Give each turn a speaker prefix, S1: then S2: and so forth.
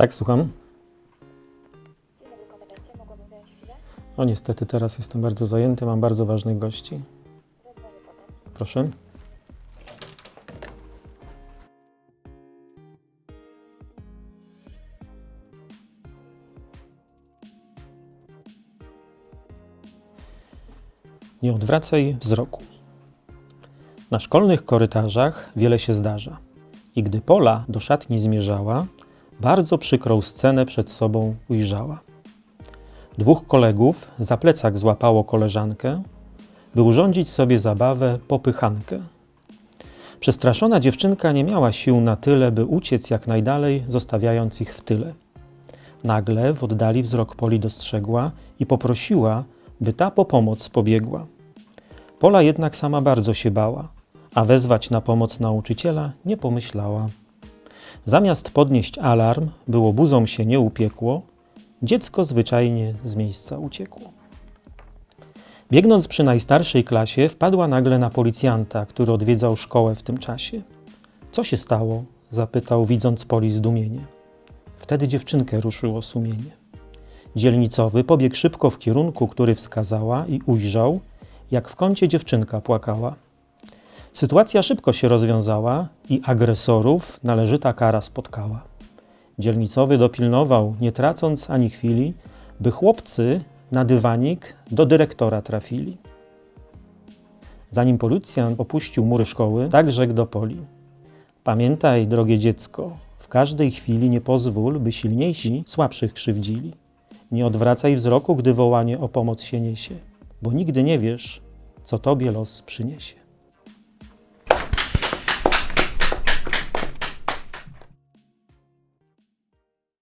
S1: Tak, słucham.
S2: Dzień dobry, kompetencja. Mogłabym wziąć chwilę?
S1: O niestety teraz jestem bardzo zajęty, mam bardzo ważnych gości. Proszę. Nie odwracaj wzroku. Na szkolnych korytarzach wiele się zdarza. I gdy Pola do szatni zmierzała, bardzo przykrą scenę przed sobą ujrzała. Dwóch kolegów za plecak złapało koleżankę, by urządzić sobie zabawę popychankę. Przestraszona dziewczynka nie miała sił na tyle, by uciec jak najdalej, zostawiając ich w tyle. Nagle w oddali wzrok Poli dostrzegła i poprosiła, by ta po pomoc pobiegła. Pola jednak sama bardzo się bała, a wezwać na pomoc nauczyciela nie pomyślała. Zamiast podnieść alarm, było buzą się nie upiekło, dziecko zwyczajnie z miejsca uciekło. Biegnąc przy najstarszej klasie, wpadła nagle na policjanta, który odwiedzał szkołę w tym czasie. Co się stało? zapytał, widząc Poli zdumienie. Wtedy dziewczynkę ruszyło sumienie. Dzielnicowy pobiegł szybko w kierunku, który wskazała i ujrzał, jak w kącie dziewczynka płakała. Sytuacja szybko się rozwiązała i agresorów należyta kara spotkała. Dzielnicowy dopilnował, nie tracąc ani chwili, by chłopcy na dywanik do dyrektora trafili. Zanim policjant opuścił mury szkoły, tak rzekł do Poli. Pamiętaj, drogie dziecko, w każdej chwili nie pozwól, by silniejsi słabszych krzywdzili. Nie odwracaj wzroku, gdy wołanie o pomoc się niesie, bo nigdy nie wiesz, co tobie los przyniesie.